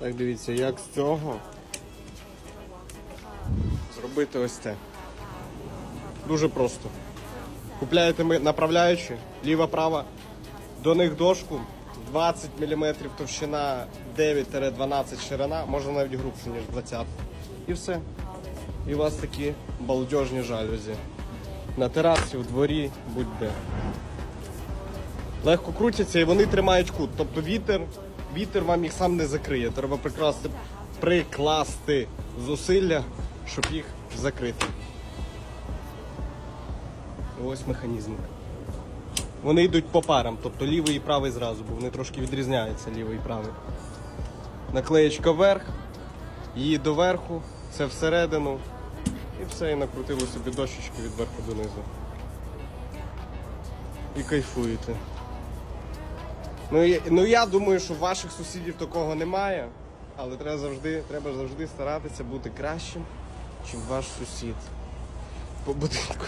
Так, дивіться, як з цього зробити ось це. Дуже просто. Купляєте ми направляючі, ліва-права, до них дошку 20 мм товщина 9-12 ширина, можна навіть грубше, ніж 20. І все. І у вас такі балдежні жалюзі. На терасі, у дворі, будь-де. Легко крутяться і вони тримають кут. Тобто вітер, вітер вам їх сам не закриє. Треба прикласти, прикласти зусилля, щоб їх закрити. Ось механізм. Вони йдуть по парам, тобто лівий і правий зразу, бо вони трошки відрізняються лівий і правий. Наклеєчка вверх, її доверху, це всередину. І все, і накрутили собі дощечки від верху донизу. І кайфуєте. Ну, я, ну я думаю, що ваших сусідів такого немає, але треба завжди, треба завжди старатися бути кращим, ніж ваш сусід по будинку.